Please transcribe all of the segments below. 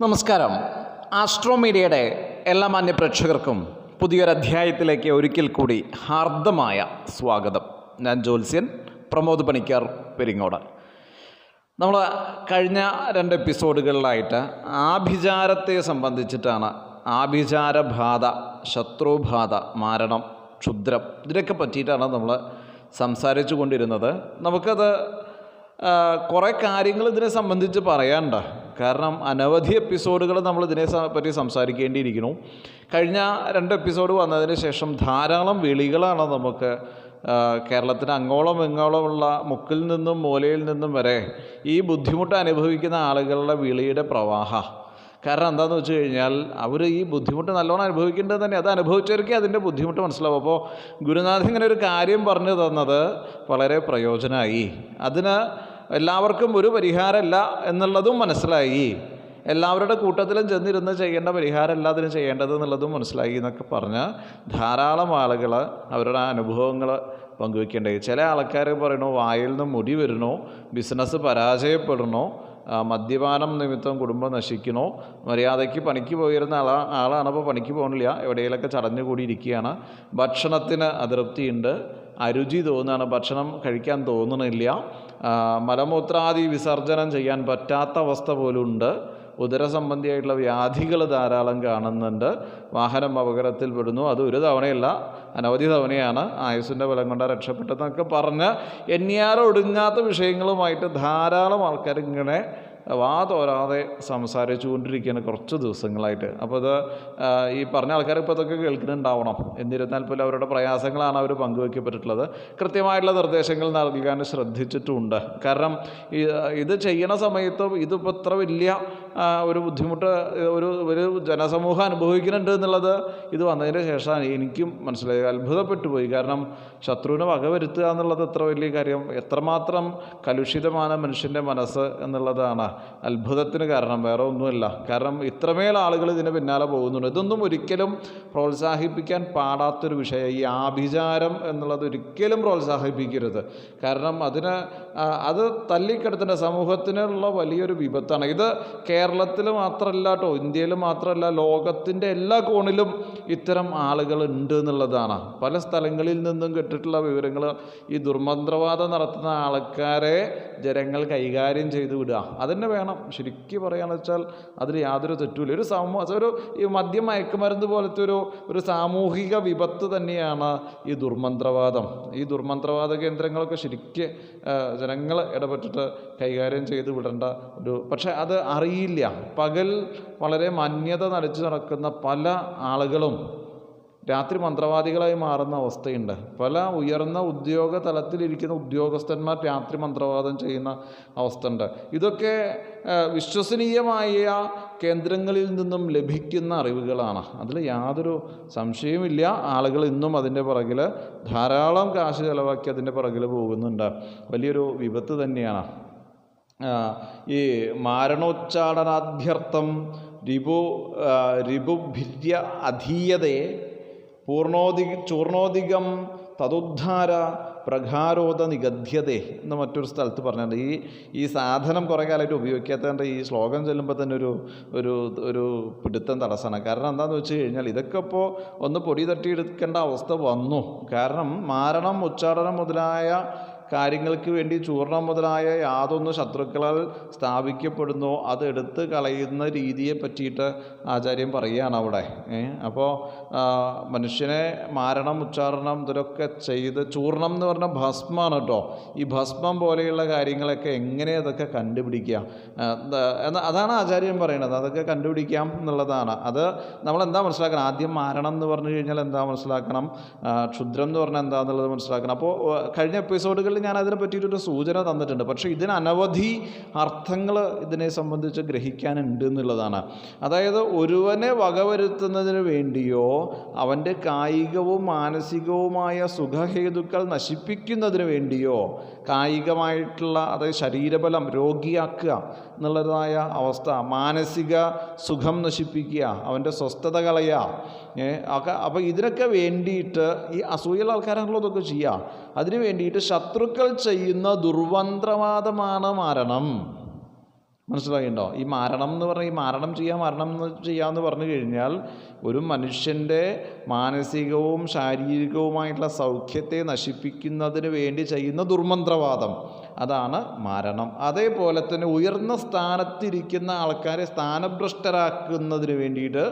നമസ്കാരം. ആസ്ട്രോമീഡിയയുടെ എല്ലാ മാന്യ പ്രേക്ഷകർക്കും പുതിയൊരധ്യായത്തിലേക്ക് ഒരിക്കൽ കൂടി ഹാർദമായ സ്വാഗതം. ഞാൻ ജോത്സ്യൻ പ്രമോദ് പണിക്കർ പെരിങ്ങോട്. നമ്മൾ കഴിഞ്ഞ രണ്ട് എപ്പിസോഡുകളിലായിട്ട് ആഭിചാരത്തെ സംബന്ധിച്ചിട്ടാണ് ആഭിചാരബാധ ശത്രുബാധ മാരണം ക്ഷുദ്രം ഇതിനൊക്കെ പറ്റിയിട്ടാണ് നമ്മൾ സംസാരിച്ചു കൊണ്ടിരുന്നത് നമുക്കത് കുറേ കാര്യങ്ങൾ ഇതിനെ സംബന്ധിച്ച് പറയാനുണ്ട്. കാരണം അനവധി എപ്പിസോഡുകൾ നമ്മൾ ഇതിനെ പറ്റി സംസാരിക്കേണ്ടിയിരിക്കുന്നു. കഴിഞ്ഞ രണ്ട് എപ്പിസോഡ് വന്നതിന് ശേഷം ധാരാളം വിളികളാണ് നമുക്ക് കേരളത്തിന് അങ്ങോളം ഇങ്ങോളമുള്ള മുക്കിൽ നിന്നും മൂലയിൽ നിന്നും വരെ ഈ ബുദ്ധിമുട്ട് അനുഭവിക്കുന്ന ആളുകളുടെ വിളിയുടെ പ്രവാഹ. കാരണം എന്താണെന്ന് വെച്ച് കഴിഞ്ഞാൽ അവർ ഈ ബുദ്ധിമുട്ട് നല്ലോണം അനുഭവിക്കേണ്ടത് തന്നെ അത് അനുഭവിച്ചവർക്ക് അതിന്റെ ബുദ്ധിമുട്ട് മനസ്സിലാവും. അപ്പോൾ ഗുരുനാഥൻ ഇങ്ങനെ ഒരു കാര്യം പറഞ്ഞു തന്നത് വളരെ പ്രയോജനമായി. അതിന് എല്ലാവർക്കും ഒരു പരിഹാരമല്ല എന്നുള്ളതും മനസ്സിലായി. എല്ലാവരുടെ കൂട്ടത്തിലും ചെന്നിരുന്ന് ചെയ്യേണ്ട പരിഹാരമല്ല അതിന് ചെയ്യേണ്ടത് എന്നുള്ളതും മനസ്സിലായി എന്നൊക്കെ പറഞ്ഞ് ധാരാളം ആളുകൾ അവരുടെ അനുഭവങ്ങൾ പങ്കുവെക്കേണ്ടത് ചില ആൾക്കാർ പറയണു വായിൽ നിന്ന് മുടി വരണോ ബിസിനസ് പരാജയപ്പെടണോ മദ്യപാനം നിമിത്തം കുടുംബം നശിക്കണോ മര്യാദയ്ക്ക് പണിക്ക് പോയിരുന്ന ആളാ ആളാണ് അപ്പോൾ പണിക്ക് പോകണില്ല എവിടെയെങ്കിലൊക്കെ ചടഞ്ഞു കൂടി ഇരിക്കുകയാണ് ഭക്ഷണത്തിന് അതൃപ്തിയുണ്ട് അരുചി തോന്നുകയാണ് ഭക്ഷണം കഴിക്കാൻ തോന്നണില്ല മലമൂത്രാദി വിസർജനം ചെയ്യാൻ പറ്റാത്ത അവസ്ഥ പോലും ഉണ്ട് ഉദര സംബന്ധിയായിട്ടുള്ള വ്യാധികൾ ധാരാളം കാണുന്നുണ്ട്. വാഹനം അപകടത്തിൽപ്പെടുന്നു അത് ഒരു തവണയല്ല അനവധി തവണയാണ് ആയുസിന്റെ ബലം കൊണ്ട് രക്ഷപ്പെട്ടതെന്നൊക്കെ പറഞ്ഞ് ഒടുങ്ങാത്ത വിഷയങ്ങളുമായിട്ട് ധാരാളം ആൾക്കാർ ഇങ്ങനെ വാ തോരാതെ സംസാരിച്ചു കൊണ്ടിരിക്കുകയാണ് കുറച്ച് ദിവസങ്ങളായിട്ട്. അപ്പോൾ അത് ഈ പറഞ്ഞ ആൾക്കാർ ഇപ്പോൾ ഇതൊക്കെ കേൾക്കുന്നുണ്ടാവണം. എന്നിരുന്നാൽ പോലും അവരുടെ പ്രയാസങ്ങളാണ് അവർ പങ്കുവയ്ക്കപ്പെട്ടിട്ടുള്ളത് കൃത്യമായിട്ടുള്ള നിർദ്ദേശങ്ങൾ നൽകാൻ ശ്രദ്ധിച്ചിട്ടുമുണ്ട് കാരണം ഇത് ചെയ്യണ സമയത്തും ഇതിപ്പോൾ ഇത്ര വലിയ ഒരു ബുദ്ധിമുട്ട് ഒരു ഒരു ജനസമൂഹം അനുഭവിക്കുന്നുണ്ട് എന്നുള്ളത് ഇത് വന്നതിന് ശേഷമാണ്. എനിക്കും മനസ്സിലായി. അത്ഭുതപ്പെട്ടു പോയി. കാരണം ശത്രുവിനെ വകവരുത്തുക എന്നുള്ളത് എത്ര വലിയ കാര്യം. എത്രമാത്രം കലുഷിതമാണ് മനുഷ്യന്റെ മനസ്സ് എന്നുള്ളതാണ് അത്ഭുതത്തിന് കാരണം. വേറെ ഒന്നുമില്ല. കാരണം ഇത്രമേൽ ആളുകൾ ഇതിന് പിന്നാലെ പോകുന്നുണ്ട്. ഇതൊന്നും ഒരിക്കലും പ്രോത്സാഹിപ്പിക്കാൻ പാടാത്തൊരു വിഷയം. ഈ ആഭിചാരം എന്നുള്ളത് ഒരിക്കലും പ്രോത്സാഹിപ്പിക്കരുത്. കാരണം അതിന് അത് തല്ലിക്കെടുത്തേണ്ട സമൂഹത്തിനുള്ള വലിയൊരു വിപത്താണ്. ഇത് കേരളത്തിൽ മാത്രമല്ല കേട്ടോ ഇന്ത്യയിൽ മാത്രമല്ല ലോകത്തിന്റെ എല്ലാ കോണിലും ഇത്തരം ആളുകൾ ഉണ്ട് എന്നുള്ളതാണ്. പല സ്ഥലങ്ങളിൽ നിന്നും കിട്ടിയിട്ടുള്ള വിവരങ്ങൾ ഈ ദുർമന്ത്രവാദം നടത്തുന്ന ആൾക്കാരെ ജനങ്ങൾ കൈകാര്യം ചെയ്തു വിടുക. അതന്നെ വേണം. ശരിക്കും പറയുകയാണെന്ന് വെച്ചാൽ അതിൽ യാതൊരു തെറ്റുമില്ല. ഒരു സമൂഹ ഒരു ഈ മദ്യം മയക്കുമരുന്ന് പോലത്തെ ഒരു ഒരു സാമൂഹിക വിപത്ത് തന്നെയാണ് ഈ ദുർമന്ത്രവാദം. ഈ ദുർമന്ത്രവാദ കേന്ദ്രങ്ങളൊക്കെ ശരിക്ക് ജനങ്ങൾ ഇടപെട്ടിട്ട് കൈകാര്യം ചെയ്ത് വിടേണ്ട ഒരു പക്ഷേ അത് അറിയില്ല പകൽ വളരെ മാന്യത നടിച്ചു നടക്കുന്ന പല ആളുകളും രാത്രി മന്ത്രവാദികളായി മാറുന്ന അവസ്ഥയുണ്ട്. പല ഉയർന്ന ഉദ്യോഗ തലത്തിലിരിക്കുന്ന ഉദ്യോഗസ്ഥന്മാർ രാത്രി മന്ത്രവാദം ചെയ്യുന്ന അവസ്ഥ ഉണ്ട് ഇതൊക്കെ വിശ്വസനീയമായ കേന്ദ്രങ്ങളിൽ നിന്നും ലഭിക്കുന്ന അറിവുകളാണ്. അതിൽ യാതൊരു സംശയവുമില്ല. ആളുകൾ ഇന്നും അതിന്റെ പുറകിൽ ധാരാളം കാശ് ചിലവാക്കി അതിന്റെ പുറകിൽ പോകുന്നുണ്ട്. വലിയൊരു വിപത്ത് തന്നെയാണ്. ഈ മാരണോച്ചാടനാഭ്യർത്ഥം രിപു രിപുഭിര്യ അധീയതയെ പൂർണോദി ചൂർണോദികം തതുദ്ധാര പ്രകാരോധ നിഗദ്ധ്യതേ എന്ന് മറ്റൊരു സ്ഥലത്ത് പറഞ്ഞിട്ടുണ്ട്. ഈ ഈ സാധനം കുറേ കാലമായിട്ട് ഉപയോഗിക്കാത്തതുകൊണ്ട് ഈ ശ്ലോകം ചൊല്ലുമ്പോൾ തന്നെ ഒരു ഒരു ഒരു പിടുത്തം തടസ്സമാണ്. കാരണം എന്താണെന്ന് വെച്ച് കഴിഞ്ഞാൽ ഇതൊക്കെ ഇപ്പോൾ ഒന്ന് പൊടി തട്ടിയെടുക്കേണ്ട അവസ്ഥ വന്നു. കാരണം മാരണം ഉച്ചാടനം മുതലായ കാര്യങ്ങൾക്ക് വേണ്ടി ചൂർണം മുതലായ യാതൊന്ന് ശത്രുക്കളാൽ സ്ഥാപിക്കപ്പെടുന്നോ. അത് എടുത്ത് കളയുന്ന രീതിയെ പറ്റിയിട്ട് ആചാര്യം പറയുകയാണ് അവിടെ. അപ്പോൾ മനുഷ്യനെ മാരണം ഉച്ചാരണം ഇതൊക്കെ ചെയ്ത് ചൂർണം എന്ന് പറഞ്ഞാൽ ഭസ്മമാണ് കേട്ടോ. ഈ ഭസ്മം പോലെയുള്ള കാര്യങ്ങളൊക്കെ എങ്ങനെ അതൊക്കെ കണ്ടുപിടിക്കുക അതാണ് ആചാര്യം പറയുന്നത്. അതൊക്കെ കണ്ടുപിടിക്കാം എന്നുള്ളതാണ്. അത് നമ്മൾ എന്താ മനസ്സിലാക്കണം? ആദ്യം മാരണം എന്ന് പറഞ്ഞു കഴിഞ്ഞാൽ എന്താ മനസ്സിലാക്കണം? ക്ഷുദ്രം എന്ന് പറഞ്ഞാൽ എന്താണെന്നുള്ളത് മനസ്സിലാക്കണം. അപ്പോൾ കഴിഞ്ഞ എപ്പിസോഡുകളിൽ ഞാൻ അതിനെ പറ്റിയിട്ടൊരു സൂചന തന്നിട്ടുണ്ട്. പക്ഷേ ഇതിന് അനവധി അർത്ഥങ്ങൾ ഇതിനെ സംബന്ധിച്ച് ഗ്രഹിക്കാനുണ്ട് എന്നുള്ളതാണ്. അതായത് ഒരുവനെ വകവരുത്തുന്നതിന് വേണ്ടിയോ അവന്റെ കായികവും മാനസികവുമായ സുഖഹേതുക്കൾ നശിപ്പിക്കുന്നതിന് വേണ്ടിയോ കായികമായിട്ടുള്ള അതായത് ശരീരബലം രോഗിയാക്കുക എന്നുള്ളതായ അവസ്ഥ മാനസിക സുഖം നശിപ്പിക്കുക അവന്റെ സ്വസ്ഥത കളയുക ഒക്കെ അപ്പോൾ ഇതിനൊക്കെ വേണ്ടിയിട്ട് ഈ അസൂയുള്ള ആൾക്കാരാണല്ലോ ഇതൊക്കെ ചെയ്യുക അതിന് വേണ്ടിയിട്ട് ശത്രുക്കൾ ചെയ്യുന്ന ദുർവന്ത്രവാദമാണ് മരണം. മനസ്സിലായിണ്ടോ? ഈ മാരണം എന്ന് പറഞ്ഞാൽ ഈ മാരണം ചെയ്യാം മരണം എന്ന് ചെയ്യാമെന്ന് പറഞ്ഞു കഴിഞ്ഞാൽ ഒരു മനുഷ്യന്റെ മാനസികവും ശാരീരികവുമായിട്ടുള്ള സൗഖ്യത്തെ നശിപ്പിക്കുന്നതിന് വേണ്ടി ചെയ്യുന്ന ദുർമന്ത്രവാദം. അതാണ് മരണം. അതേപോലെ തന്നെ ഉയർന്ന സ്ഥാനത്തിരിക്കുന്ന ആൾക്കാരെ സ്ഥാനഭ്രഷ്ടരാക്കുന്നതിന് വേണ്ടിയിട്ട്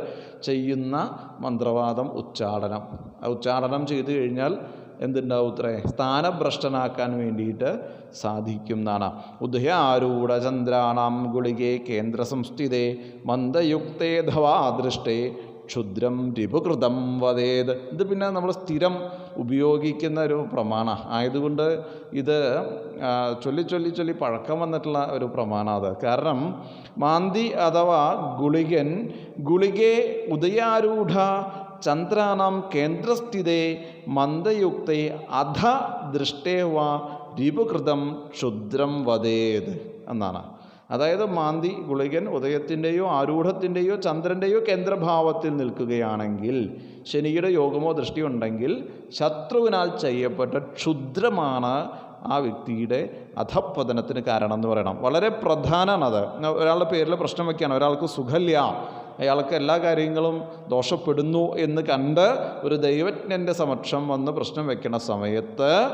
ചെയ്യുന്ന മന്ത്രവാദം ഉച്ചാടനം. ഉച്ചാടനം ചെയ്തു കഴിഞ്ഞാൽ എന്തുണ്ടാവും ഇത്രേ സ്ഥാനഭ്രഷ്ടനാക്കാൻ വേണ്ടിയിട്ട് സാധിക്കുന്നതാണ്. ഉദയാരൂഢ ചന്ദ്രാണാം ഗുളികെ കേന്ദ്ര സംസ്ഥിതേ മന്ദയുക്തേ ധവാദൃഷ്ടേ ക്ഷുദ്രം രിപുകൃതം വതേത് ഇത് പിന്നെ നമ്മൾ സ്ഥിരം ഉപയോഗിക്കുന്ന ഒരു പ്രമാണ. ആയതുകൊണ്ട് ഇത് ചൊല്ലി ചൊല്ലി ചൊല്ലി പഴക്കം വന്നിട്ടുള്ള ഒരു പ്രമാണം അത്. കാരണം മാന്തി അഥവാ ഗുളികൻ ഗുളികെ ഉദയാരൂഢ ചന്ദ്രാണം കേന്ദ്രസ്ഥിതേ മന്ദയുക്തേ അധ ദൃഷ്ടേവ രിപുകൃതം ക്ഷുദ്രം വതേത് എന്നാണ്. അതായത് മാന്തി ഗുളികൻ ഉദയത്തിന്റെയോ ആരൂഢത്തിന്റെയോ ചന്ദ്രന്റെയോ കേന്ദ്രഭാവത്തിൽ നിൽക്കുകയാണെങ്കിൽ ശനിയുടെ യോഗമോ ദൃഷ്ടിയോ ഉണ്ടെങ്കിൽ ശത്രുവിനാൽ ചെയ്യപ്പെട്ട ക്ഷുദ്രമാണ് ആ വ്യക്തിയുടെ അധപ്പതനത്തിന് കാരണം എന്ന് പറയണം. വളരെ പ്രധാനമാണത്. ഒരാളുടെ പേരിൽ പ്രശ്നം വയ്ക്കുകയാണ്. ഒരാൾക്ക് സുഖമില്ല. അയാൾക്ക് എല്ലാ കാര്യങ്ങളും ദോഷപ്പെടുന്നു എന്ന് കണ്ട് ഒരു ദൈവജ്ഞന്റെ സമക്ഷം വന്ന് പ്രശ്നം വയ്ക്കുന്ന സമയത്ത്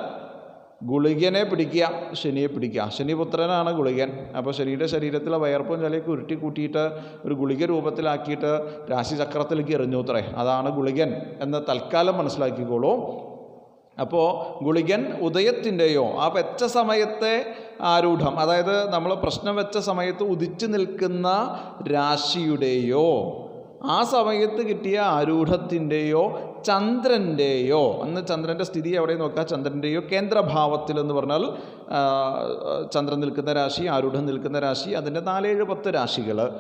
ഗുളികനെ പിടിക്കുക ശനിയെ പിടിക്കുക. ശനിപുത്രനാണ് ഗുളികൻ. അപ്പോൾ ശനിയുടെ ശരീരത്തിലെ വയർപ്പും ചിലയൊക്കെ ഉരുട്ടി കൂട്ടിയിട്ട് ഒരു ഗുളിക രൂപത്തിലാക്കിയിട്ട് രാശിചക്രത്തിലേക്ക് എറിഞ്ഞു അത്രേ. അതാണ് ഗുളികൻ എന്ന് തൽക്കാലം മനസ്സിലാക്കിക്കോളൂ. അപ്പോൾ ഗുളികൻ ഉദയത്തിന്റെയോ ആ വെച്ച സമയത്തെ ആരൂഢം അതായത് നമ്മൾ പ്രശ്നം വെച്ച സമയത്ത് ഉദിച്ചു നിൽക്കുന്ന രാശിയുടെയോ ആ സമയത്ത് കിട്ടിയ ആരൂഢത്തിന്റെയോ ചന്ദ്രന്റെയോ അന്ന് ചന്ദ്രന്റെ സ്ഥിതി എവിടെ നോക്കുക ചന്ദ്രന്റെയോ കേന്ദ്രഭാവത്തിൽ എന്ന് പറഞ്ഞാൽ ചന്ദ്രൻ നിൽക്കുന്ന രാശി ആരൂഢം നിൽക്കുന്ന രാശി അതിന്റെ നാലേഴ് പത്ത് രാശികൾ.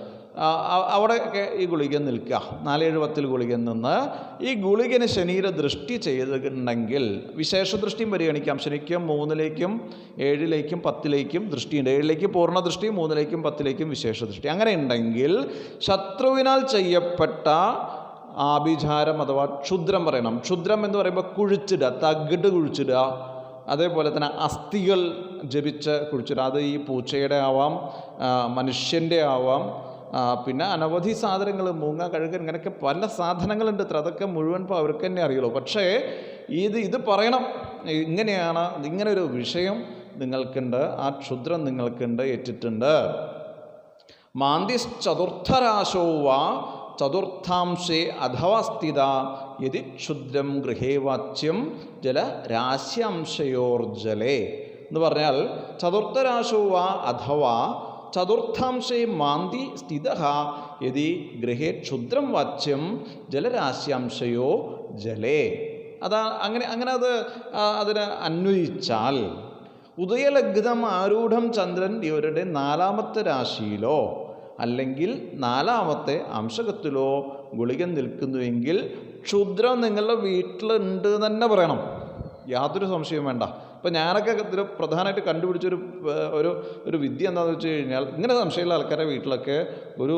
അവിടെ ഈ ഗുളിക നിൽക്കുക നാലേഴ് പത്തിൽ ഗുളിക നിന്ന് ഈ ഗുളികന് ശനീര ദൃഷ്ടി ചെയ്തിട്ടുണ്ടെങ്കിൽ വിശേഷ ദൃഷ്ടിയും പരിഗണിക്കാം. ശനിക്കും മൂന്നിലേക്കും ഏഴിലേക്കും പത്തിലേക്കും ദൃഷ്ടിയുണ്ട്. ഏഴിലേക്ക് പൂർണ ദൃഷ്ടി മൂന്നിലേക്കും പത്തിലേക്കും വിശേഷ ദൃഷ്ടി. അങ്ങനെ ഉണ്ടെങ്കിൽ ശത്രുവിനാൽ ചെയ്യപ്പെട്ട ആഭിചാരം അഥവാ ക്ഷുദ്രം പറയണം. ക്ഷുദ്രം എന്ന് പറയുമ്പോൾ കുഴിച്ചിടുക തകിട് കുഴിച്ചിടുക. അതേപോലെ തന്നെ അസ്ഥികൾ ജപിച്ച് കുഴിച്ചിടുക. അത് ഈ പൂച്ചയുടെ ആവാം മനുഷ്യന്റെ ആവാം. പിന്നെ അനവധി സാധനങ്ങൾ മൂങ്ങ കഴുകൻ ഇങ്ങനെയൊക്കെ പല സാധനങ്ങളുണ്ട്. അതൊക്കെ മുഴുവൻ ഇപ്പോൾ അവർക്ക് തന്നെ അറിയുള്ളൂ. പക്ഷേ ഇത് ഇത് പറയണം. ഇങ്ങനെയാണ് ഇങ്ങനെ ഒരു വിഷയം നിങ്ങൾക്കുണ്ട്. ആ ക്ഷുദ്രം നിങ്ങൾക്കുണ്ട് ഏറ്റിട്ടുണ്ട്. മാന്തിശ്ചതുർത്ഥരാശോ വാ ചതുർത്ഥാംശേ അഥവാ സ്ഥിത യതി ക്ഷുദ്രം ഗൃഹേ വാച്യം ജലരാശ്യാംശയോർജലേ എന്ന് പറഞ്ഞാൽ ചതുർത്ഥരാശോ വാ അഥവാ ചതുർത്ഥാംശേ മാന്തി സ്ഥിത യതി ഗൃഹേ ക്ഷുദ്രം വാച്യം ജലരാശ്യാംശയോ ജലേ. അതാ അങ്ങനെ അങ്ങനെ അത് അതിന് അന്വയിച്ചാൽ ഉദയലഗ്നം ആരൂഢം ചന്ദ്രൻ ഇവരുടെ നാലാമത്തെ രാശിയിലോ അല്ലെങ്കിൽ നാലാമത്തെ അംശകത്തിലോ ഗുളികൻ നിൽക്കുന്നുവെങ്കിൽ ക്ഷുദ്രം നിങ്ങളുടെ വീട്ടിലുണ്ട് തന്നെ പറയണം. യാതൊരു സംശയവും വേണ്ട. ഇപ്പം ഞാനൊക്കെ ഇതിൽ പ്രധാനമായിട്ട് കണ്ടുപിടിച്ചൊരു ഒരു ഒരു വിദ്യ എന്താണെന്ന് വെച്ച് കഴിഞ്ഞാൽ ഇങ്ങനെ സംശയമുള്ള ആൾക്കാരുടെ വീട്ടിലൊക്കെ ഒരു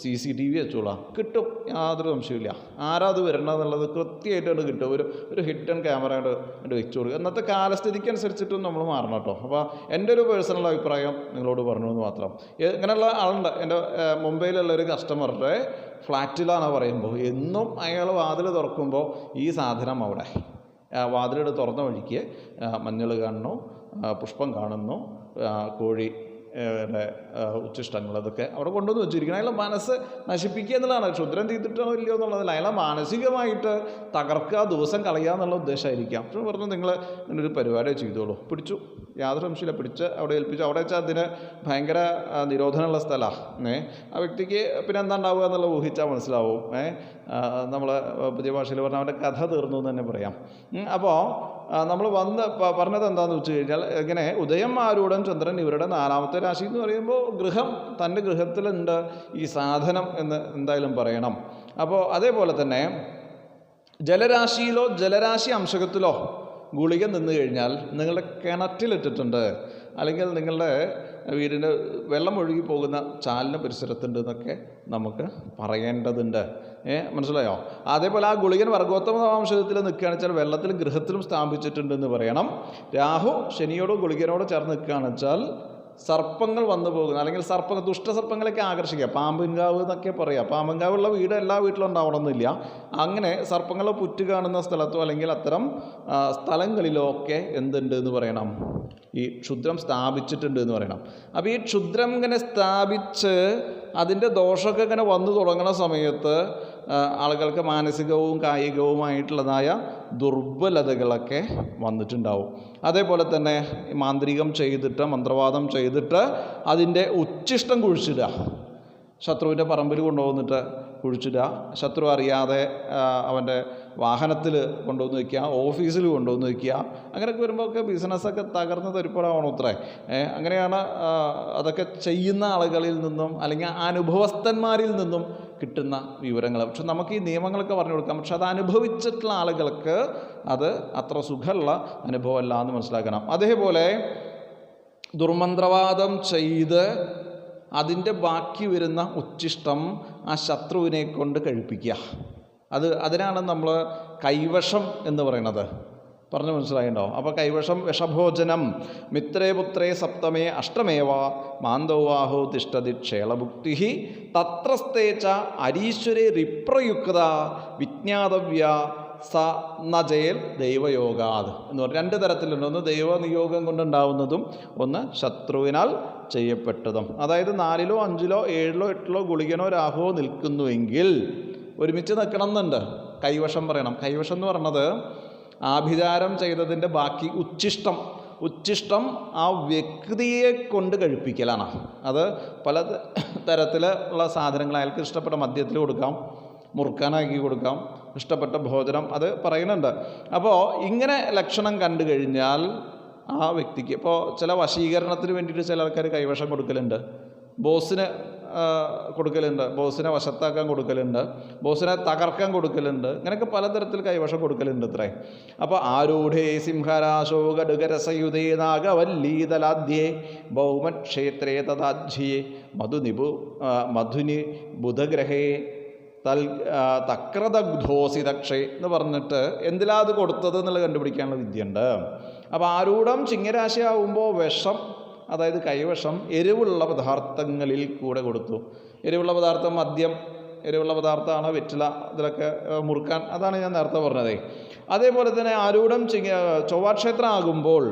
സി സി ടി വി വെച്ചോളാം. കിട്ടും. യാതൊരു സംശയമില്ല ആരാ അത് വരണമെന്നുള്ളത് കൃത്യമായിട്ടാണ് കിട്ടും. ഒരു ഒരു ഹിഡൻ ക്യാമറ കൊണ്ട് വെച്ചു കൊടുക്കുക ഇന്നത്തെ കാലസ്ഥിതിക്ക് അനുസരിച്ചിട്ടും നമ്മൾ മാറണം കേട്ടോ. അപ്പോൾ എന്റെ ഒരു പേഴ്സണൽ അഭിപ്രായം നിങ്ങളോട് പറഞ്ഞു എന്ന് മാത്രം. ഇങ്ങനെയുള്ള ആളുണ്ട്. എന്റെ മുംബൈയിലുള്ള ഒരു കസ്റ്റമറുടെ ഫ്ലാറ്റിലാണ് പറയുമ്പോൾ എന്നും അയാൾ വാതിൽ തുറക്കുമ്പോൾ ഈ സാധനം അവിടെ. വാതിലിട് തുറന്ന വഴിക്ക് മഞ്ഞൾ കാണുന്നു പുഷ്പം കാണുന്നു കോഴി യുടെ, ഉച്ചിഷ്ടങ്ങൾ അതൊക്കെ അവിടെ കൊണ്ടുവന്ന് വെച്ചിരിക്കണം. അയാളെ മനസ്സ് നശിപ്പിക്കുക എന്നുള്ളതാണ്. ക്ഷുദ്രം തീർത്തിട്ടോ ഇല്ലയോ എന്നുള്ളതല്ല. അയാളെ മാനസികമായിട്ട് തകർക്കുക ദിവസം കളയുക എന്നുള്ള ഉദ്ദേശമായിരിക്കാം. പക്ഷെ പറഞ്ഞു നിങ്ങൾ ഇങ്ങനൊരു പരിപാടി ചെയ്തോളൂ. പിടിച്ചു. യാതൊരു സംശയമില്ല പിടിച്ച് അവിടെ ഏൽപ്പിച്ചു. അവിടെ വെച്ചാൽ അതിന് ഭയങ്കര നിരോധനമുള്ള സ്ഥലമാണ് ഏ? ആ വ്യക്തിക്ക് പിന്നെ എന്താ ഉണ്ടാവുക എന്നുള്ളത് ഊഹിച്ചാൽ മനസ്സിലാവും. ഏ? നമ്മൾ പുതിയ ഭാഷയിൽ പറഞ്ഞാൽ അവന്റെ കഥ തീർന്നു എന്ന് തന്നെ പറയാം. അപ്പോൾ നമ്മൾ വന്ന് പറഞ്ഞത് എന്താണെന്ന് വെച്ച് കഴിഞ്ഞാൽ ഇങ്ങനെ ഉദയം ചന്ദ്രൻ ഇവരുടെ നാലാമത്തെ രാശി എന്ന് പറയുമ്പോൾ ഗൃഹം തന്റെ ഗൃഹത്തിലുണ്ട് ഈ സാധനം എന്ന് എന്തായാലും പറയണം. അപ്പോൾ അതേപോലെ തന്നെ ജലരാശിയിലോ ജലരാശി അംശകത്തിലോ ഗുളിക നിന്ന് കഴിഞ്ഞാൽ നിങ്ങളുടെ കിണറ്റിലിട്ടിട്ടുണ്ട്. അല്ലെങ്കിൽ നിങ്ങളുടെ വീടിന് വെള്ളം ഒഴുകി പോകുന്ന ചാലിന് പരിസരത്തുണ്ട് എന്നൊക്കെ നമുക്ക് പറയേണ്ടതുണ്ട്. ഏ മനസ്സിലായോ? അതേപോലെ ആ ഗുളികൻ വർഗോത്തമ വംശത്തിൽ നിൽക്കുകയാണെന്ന് വെച്ചാൽ വെള്ളത്തിലും ഗൃഹത്തിലും സ്ഥാപിച്ചിട്ടുണ്ടെന്ന് പറയണം. രാഹു ശനിയോടോ ഗുളികനോടോ ചേർന്ന് നിൽക്കുകയാണെന്ന് വെച്ചാൽ സർപ്പങ്ങൾ വന്നു പോകുന്ന. അല്ലെങ്കിൽ സർപ്പ ദുഷ്ടസർപ്പങ്ങളൊക്കെ ആകർഷിക്കുക. പാമ്പൻകാവ് എന്നൊക്കെ പറയാം. പാമ്പൻകാവുള്ള വീട് എല്ലാ വീട്ടിലും ഉണ്ടാവണമെന്നില്ല അങ്ങനെ സർപ്പങ്ങളെ പുറ്റ് കാണുന്ന സ്ഥലത്തോ അല്ലെങ്കിൽ അത്തരം സ്ഥലങ്ങളിലോ ഒക്കെ എന്തുണ്ട് എന്ന് പറയണം. ഈ ക്ഷുദ്രം സ്ഥാപിച്ചിട്ടുണ്ട് എന്ന് പറയണം. അപ്പോൾ ഈ ക്ഷുദ്രം ഇങ്ങനെ സ്ഥാപിച്ച് അതിന്റെ ദോഷമൊക്കെ ഇങ്ങനെ വന്നു തുടങ്ങുന്ന സമയത്ത് ആളുകൾക്ക് മാനസികവും കായികവുമായിട്ടുള്ളതായ ദുർബലതകളൊക്കെ വന്നിട്ടുണ്ടാവും. അതേപോലെ തന്നെ മാന്ത്രികം ചെയ്തിട്ട് മന്ത്രവാദം ചെയ്തിട്ട് അതിന്റെ ഉച്ഛിഷ്ടം കുഴിച്ചിടുക. ശത്രുവിന്റെ പറമ്പിൽ കൊണ്ടുവന്നിട്ട് കുഴിച്ചിടുക. ശത്രു അറിയാതെ അവന്റെ വാഹനത്തിൽ കൊണ്ടുവന്ന് വയ്ക്കുക ഓഫീസിൽ കൊണ്ടുവന്ന് വയ്ക്കുക അങ്ങനെയൊക്കെ വരുമ്പോൾ ഒക്കെ ബിസിനസ്സൊക്കെ തകർന്ന് തരിപ്പടാവണം അത്രേ? ഏ, അങ്ങനെയാണ് അതൊക്കെ ചെയ്യുന്ന ആളുകളിൽ നിന്നും അല്ലെങ്കിൽ അനുഭവസ്ഥന്മാരിൽ നിന്നും കിട്ടുന്ന വിവരങ്ങൾ. പക്ഷെ നമുക്ക് ഈ നിയമങ്ങളൊക്കെ പറഞ്ഞു കൊടുക്കാം. പക്ഷെ അത് അനുഭവിച്ചിട്ടുള്ള ആളുകൾക്ക് അത് അത്ര സുഖമുള്ള അനുഭവമല്ല എന്ന് മനസ്സിലാക്കണം. അതേപോലെ ദുർമന്ത്രവാദം ചെയ്ത് അതിന്റെ ബാക്കി വരുന്ന ഉച്ഛിഷ്ടം ആ ശത്രുവിനെ കൊണ്ട് കഴിപ്പിക്കുക. അത് അതിനാണ് നമ്മൾ കൈവശം എന്ന് പറയുന്നത്. പറഞ്ഞു മനസ്സിലായിണ്ടോ അപ്പോൾ കൈവശം വിഷഭോജനം. മിത്രേ പുത്രേ സപ്തമേ അഷ്ടമേവ മാന്തവാഹോ തിഷ്ടതി ക്ഷേളഭുക്തി തത്രസ്തേ ച അരീശ്വരെ റിപ്രയുക്ത വിജ്ഞാതവ്യ സ നജയൽ ദൈവയോഗാത് എന്ന് പറഞ്ഞാൽ രണ്ട് തരത്തിലുണ്ട്. ഒന്ന് ദൈവനിയോഗം കൊണ്ടുണ്ടാവുന്നതും ഒന്ന് ശത്രുവിനാൽ ചെയ്യപ്പെട്ടതും. അതായത് നാലിലോ അഞ്ചിലോ ഏഴിലോ എട്ടിലോ ഗുളികനോ രാഹുവോ നിൽക്കുന്നുവെങ്കിൽ ഒരുമിച്ച് നിൽക്കണം എന്നുണ്ട് കൈവശം പറയണം. കൈവശം എന്ന് പറഞ്ഞത് ആഭിചാരം ചെയ്തതിന്റെ ബാക്കി ഉച്ഛിഷ്ടം ഉച്ഛിഷ്ടം ആ വ്യക്തിയെ കൊണ്ട് കഴിപ്പിക്കലാണ്. അത് പല തരത്തിലുള്ള സാധനങ്ങൾ അയാൾക്ക് ഇഷ്ടപ്പെട്ട മദ്യത്തിൽ കൊടുക്കാം മുറുക്കാനാക്കി കൊടുക്കാം ഇഷ്ടപ്പെട്ട ഭോജനം അത് പറയുന്നുണ്ട്. അപ്പോൾ ഇങ്ങനെ ലക്ഷണം കണ്ടു കഴിഞ്ഞാൽ ആ വ്യക്തിക്ക് ഇപ്പോൾ ചില വശീകരണത്തിന് വേണ്ടിയിട്ട് ചില ആൾക്കാർ കൈവശം കൊടുക്കലുണ്ട്. ബോസിന് കൊടുക്കലുണ്ട്. ബോസിനെ വശത്താക്കാൻ കൊടുക്കലുണ്ട്. ബോസിനെ തകർക്കാൻ കൊടുക്കലുണ്ട്. ഇങ്ങനെയൊക്കെ പലതരത്തിൽ കൈവശം കൊടുക്കലുണ്ട് ഇത്രേ. അപ്പോൾ ആരൂഢേ സിംഹരാശോകടുകരസയുതേ നാഗവല്ലീതലാദ്യേ ഭൗമക്ഷേത്രേ തഥാധ്യേ മധുനിപു മധുനി ബുധഗ്രഹേ തൽ തക്രതഗ്ധോസിതക്ഷേ എന്ന് പറഞ്ഞിട്ട് എന്തിലാ അത് കൊടുത്തത് എന്നുള്ളത് കണ്ടുപിടിക്കാനുള്ള വിദ്യയുണ്ട്. അപ്പോൾ ആരൂഢം ചിങ്ങരാശി ആവുമ്പോൾ വിഷം അതായത് കൈവശം എരിവുള്ള പദാർത്ഥങ്ങളിൽ കൂടെ കൊടുത്തു. എരിവുള്ള പദാർത്ഥം മദ്യം എരിവുള്ള പദാർത്ഥമാണ് വെറ്റില ഇതിലൊക്കെ മുറുക്കാൻ. അതാണ് ഞാൻ നേരത്തെ പറഞ്ഞത്. അതേപോലെ തന്നെ ആരൂഢം ചെയ്യ ചൊവ്വാക്ഷേത്രം ആകുമ്പോൾ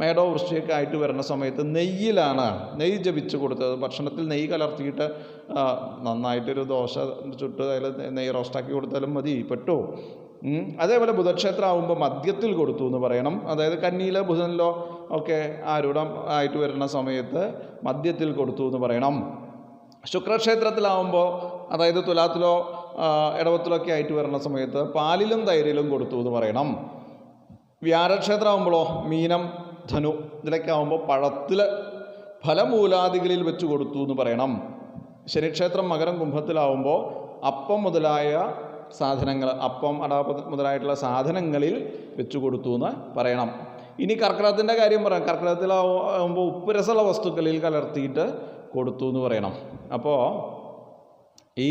മേടോ വൃഷ്ടിയൊക്കെ ആയിട്ട് വരുന്ന സമയത്ത് നെയ്യിലാണ് നെയ്യ് ജപിച്ച് കൊടുത്തത്. ഭക്ഷണത്തിൽ നെയ്യ് കലർത്തിയിട്ട് നന്നായിട്ടൊരു ദോശ ചുട്ട് അതിൽ നെയ്യ് റോസ്റ്റാക്കി കൊടുത്താലും മതി പെട്ടു. അതേപോലെ ബുധക്ഷേത്രം ആകുമ്പോൾ മദ്യത്തിൽ കൊടുത്തു എന്ന് പറയണം. അതായത് കന്നിയിലോ ബുധനിലോ ഒക്കെ ആരൂഢം ആയിട്ട് വരുന്ന സമയത്ത് മദ്യത്തിൽ കൊടുത്തു എന്ന് പറയണം. ശുക്രക്ഷേത്രത്തിലാവുമ്പോൾ അതായത് തുലാത്തിലോ ഇടവത്തിലൊക്കെ ആയിട്ട് വരുന്ന സമയത്ത് പാലിലും തൈരിലും കൊടുത്തു എന്ന് പറയണം. വ്യാഴക്ഷേത്രമാകുമ്പോഴോ മീനം ധനു ഇതിലൊക്കെ ആകുമ്പോൾ പഴത്തിൽ ഫലമൂലാദികളിൽ വെച്ച് കൊടുത്തു എന്ന് പറയണം. ശനിക്ഷേത്രം മകരം കുംഭത്തിലാവുമ്പോൾ അപ്പം മുതലായ സാധനങ്ങൾ അപ്പം അട മുതലായിട്ടുള്ള സാധനങ്ങളിൽ വെച്ചു കൊടുത്തു എന്ന് പറയണം. ഇനി കർക്കിടകത്തിന്റെ കാര്യം പറയാം. കർക്കിടകത്തിലാവുമ്പോൾ ഉപ്പ് രസമുള്ള വസ്തുക്കളിൽ കലർത്തിയിട്ട് കൊടുത്തു എന്ന് പറയണം. അപ്പോൾ ഈ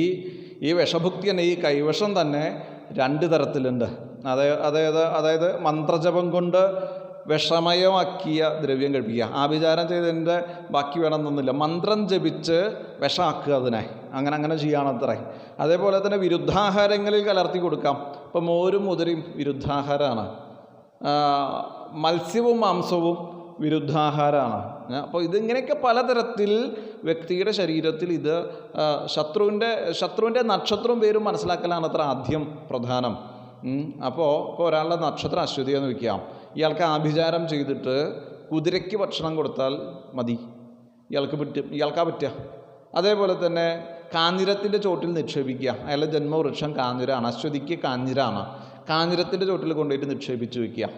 ഈ വിഷഭുക്തി തന്നെ ഈ കൈവശം തന്നെ രണ്ട് തരത്തിലുണ്ട്. അതായത് അതായത് അതായത് മന്ത്രജപം കൊണ്ട് വിഷമയമാക്കിയ ദ്രവ്യം കഴിപ്പിക്കുക. ആഭിചാരം ചെയ്തതിന്റെ ബാക്കി വേണമെന്നൊന്നുമില്ല. മന്ത്രം ജപിച്ച് വിഷമാക്കുക അതിനെ. അങ്ങനെ അങ്ങനെ ചെയ്യാണത്രേ. അതേപോലെ തന്നെ വിരുദ്ധാഹാരങ്ങളിൽ കലർത്തി കൊടുക്കാം. ഇപ്പം മോരും മുതിരയും വിരുദ്ധാഹാരമാണ്. മത്സ്യവും മാംസവും വിരുദ്ധാഹാരമാണ്. അപ്പോൾ ഇതിങ്ങനെയൊക്കെ പലതരത്തിൽ വ്യക്തിയുടെ ശരീരത്തിൽ ഇത് ശത്രുവിന്റെ ശത്രുവിന്റെ നക്ഷത്രവും പേരും മനസ്സിലാക്കലാണ് അത്ര ആദ്യം പ്രധാനം. അപ്പോൾ ഇപ്പോൾ ഒരാളുടെ നക്ഷത്രം അശ്വതി എന്ന് വയ്ക്കാം ഇയാൾക്ക് ആഭിചാരം ചെയ്തിട്ട് കുതിരയ്ക്ക് ഭക്ഷണം കൊടുത്താൽ മതി. ഇയാൾക്ക് പറ്റും ഇയാൾക്കാ പറ്റുക അതേപോലെ തന്നെ കാഞ്ഞിരത്തിന്റെ ചോട്ടിൽ നിക്ഷേപിക്കുക. അയാളുടെ ജന്മവൃക്ഷം കാഞ്ഞിരാണ്. അശ്വതിക്ക് കാഞ്ഞിരാണ്. കാഞ്ഞിരത്തിന്റെ ചോട്ടിൽ കൊണ്ടുപോയിട്ട് നിക്ഷേപിച്ച് വയ്ക്കുക.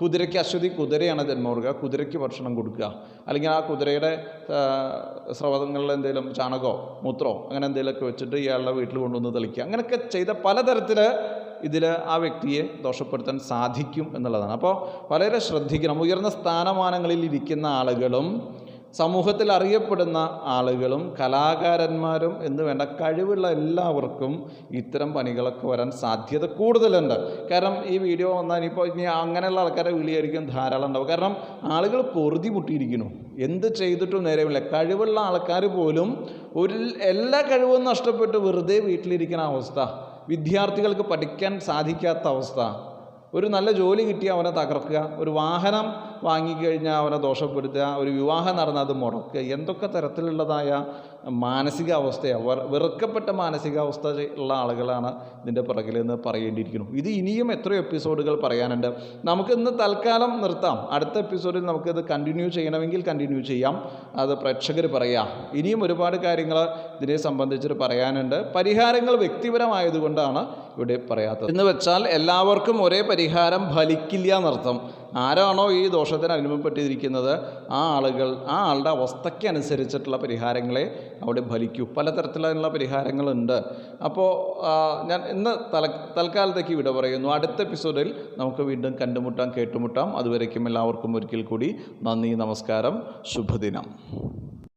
കുതിരയ്ക്ക് അശ്വതി കുതിരയാണ് ജന്മവർഗ കുതിരയ്ക്ക് ഭക്ഷണം കൊടുക്കുക. അല്ലെങ്കിൽ ആ കുതിരയുടെ സ്രവതങ്ങളിൽ എന്തെങ്കിലും ചാണകമോ മൂത്രമോ അങ്ങനെ എന്തെങ്കിലുമൊക്കെ വെച്ചിട്ട് ഇയാളുടെ വീട്ടിൽ കൊണ്ടുവന്ന് തെളിക്കുക. അങ്ങനെയൊക്കെ ചെയ്ത പലതരത്തിൽ ഇതിൽ ആ വ്യക്തിയെ ദോഷപ്പെടുത്താൻ സാധിക്കും എന്നുള്ളതാണ്. അപ്പോൾ വളരെ ശ്രദ്ധിക്കണം. ഉയർന്ന സ്ഥാനമാനങ്ങളിൽ ഇരിക്കുന്ന ആളുകളും സമൂഹത്തിൽ അറിയപ്പെടുന്ന ആളുകളും കലാകാരന്മാരും എന്ന് വേണ്ട കഴിവുള്ള എല്ലാവർക്കും ഇത്തരം പണികളൊക്കെ വരാൻ സാധ്യത കൂടുതലുണ്ട്. കാരണം ഈ വീഡിയോ വന്നാൽ ഇനിയിപ്പോൾ ഇനി അങ്ങനെയുള്ള ആൾക്കാരെ വിളിയായിരിക്കും ധാരാളം ഉണ്ടാവും കാരണം ആളുകൾ പൊറുതി മുട്ടിയിരിക്കുന്നു. എന്ത് ചെയ്തിട്ടും നേരമില്ല കഴിവുള്ള ആൾക്കാർ പോലും ഒരു എല്ലാ കഴിവും നഷ്ടപ്പെട്ട് വെറുതെ വീട്ടിലിരിക്കുന്ന അവസ്ഥ. വിദ്യാർത്ഥികൾക്ക് പഠിക്കാൻ സാധിക്കാത്ത അവസ്ഥ. ഒരു നല്ല ജോലി കിട്ടി അവനെ തകർക്കുക ഒരു വാഹനം വാങ്ങിക്കഴിഞ്ഞാൽ അവനെ ദോഷപ്പെടുത്തുക ഒരു വിവാഹം നടന്നാൽ അത് മുടക്കുക എന്തൊക്കെ തരത്തിലുള്ളതായ മാനസികാവസ്ഥയാണ് വെറുക്കപ്പെട്ട മാനസികാവസ്ഥ ഉള്ള ആളുകളാണ് ഇതിന്റെ പുറകിൽ നിന്ന് പറയേണ്ടിയിരിക്കുന്നു. ഇത് ഇനിയും എത്രയോ എപ്പിസോഡുകൾ പറയാനുണ്ട്. നമുക്ക് ഇന്ന് തൽക്കാലം നിർത്താം. അടുത്ത എപ്പിസോഡിൽ നമുക്കിത് കണ്ടിന്യൂ ചെയ്യണമെങ്കിൽ കണ്ടിന്യൂ ചെയ്യാം. അത് പ്രേക്ഷകർ പറയാം. ഇനിയും ഒരുപാട് കാര്യങ്ങൾ ഇതിനെ സംബന്ധിച്ചിട്ട് പറയാനുണ്ട്. പരിഹാരങ്ങൾ വ്യക്തിപരമായതുകൊണ്ടാണ് ഇവിടെ പറയാത്തത്. എന്ന് വെച്ചാൽ എല്ലാവർക്കും ഒരേ പരിഹാരം ഫലിക്കില്ല എന്നർത്ഥം. ആരാണോ ഈ ദോഷത്തിന് അനുഭവപ്പെട്ടിരിക്കുന്നത് ആ ആളുകൾ ആ ആളുടെ അവസ്ഥയ്ക്ക് അനുസരിച്ചിട്ടുള്ള പരിഹാരങ്ങളെ അവിടെ ഫലിക്കൂ. പലതരത്തിലുള്ള പരിഹാരങ്ങളുണ്ട്. അപ്പോൾ ഞാൻ ഇന്ന് തല തൽക്കാലത്തേക്ക് വിട പറയുന്നു. അടുത്ത എപ്പിസോഡിൽ നമുക്ക് വീണ്ടും കണ്ടുമുട്ടാം കേട്ടുമുട്ടാം. അതുവരേക്കും എല്ലാവർക്കും ഒരിക്കൽ കൂടി നന്ദി നമസ്കാരം ശുഭദിനം.